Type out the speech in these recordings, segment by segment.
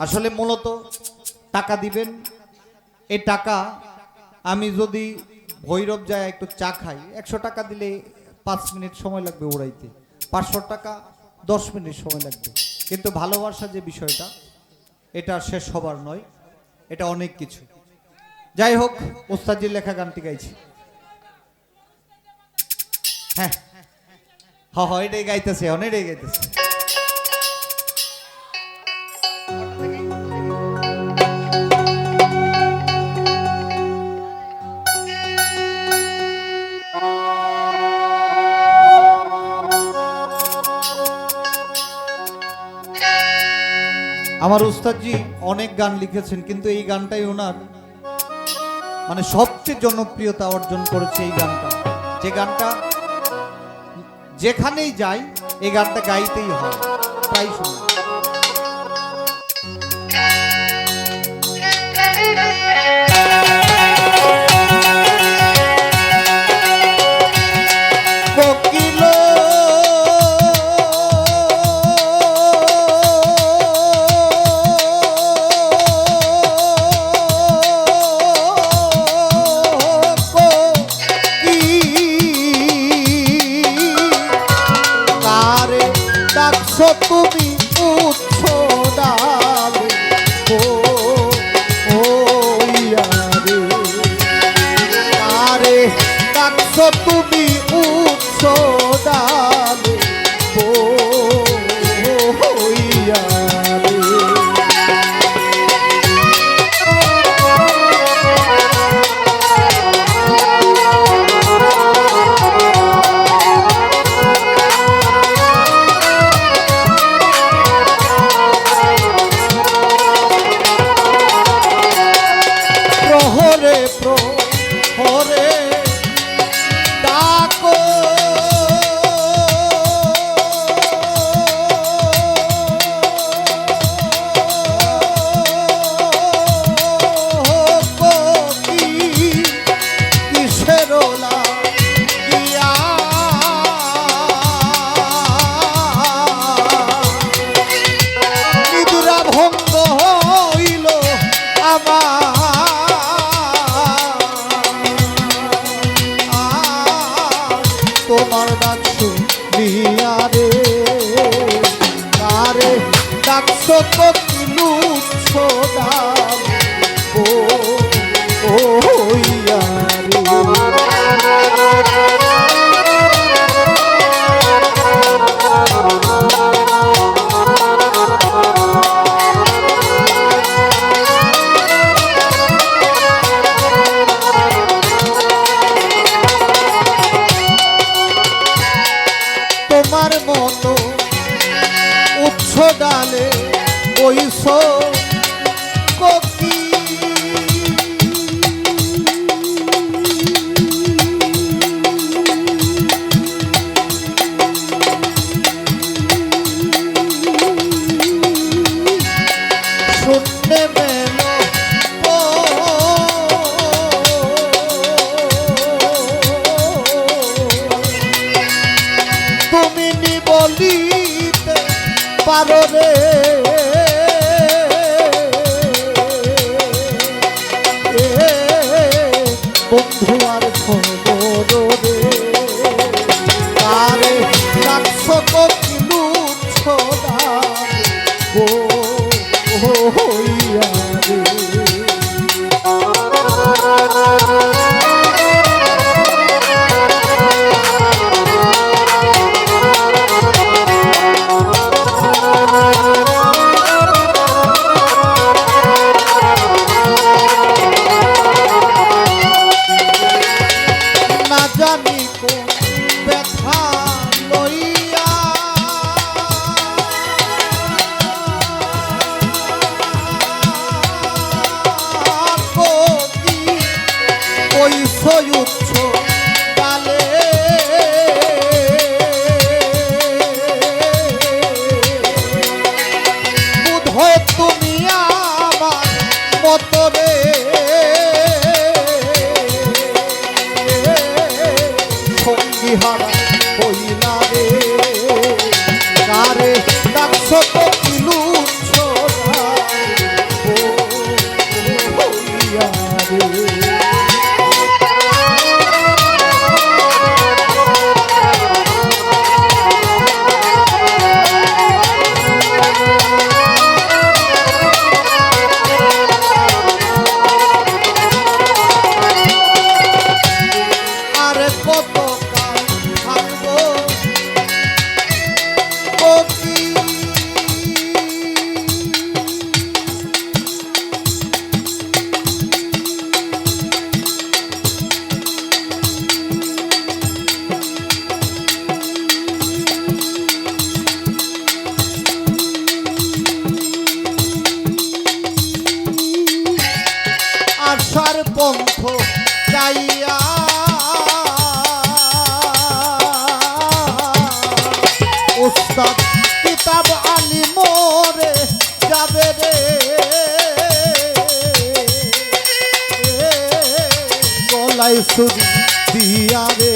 আসলে মূলত টাকা দিবেন। এই টাকা আমি যদি ভৈরব যায় একটু চা খাই, একশো টাকা দিলে পাঁচ মিনিট সময় লাগবে উড়াইতে। পাঁচশো টাকা, দশ মিনিট সময় লাগবে। কিন্তু ভালোবাসা যে বিষয়টা, এটা শেষ হবার নয়, এটা অনেক কিছু। যাই হোক ওস্তাজির লেখা গানটি গাইছি। হ্যাঁ। হ হ, এটাই গাইতেছে অনেকটাই গাইতেছে। আমার উস্তাদজি অনেক গান লিখেছেন, কিন্তু এই গানটাই ওনার মানে সবচেয়ে জনপ্রিয়তা অর্জন করেছে এই গানটা। যে গানটা যেখানেই যাই, এই গানটা গাইতেই হয় প্রায় শুনি। তুমি উচ্চ ডালে ডাকছ তো কিলু ছোদাম ওইস ওই সয়ুচ্ছ আজাদ কিতাব আলি মোরে যাবে রে গলায় সুর দিয়া রে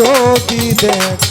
যদি দেখ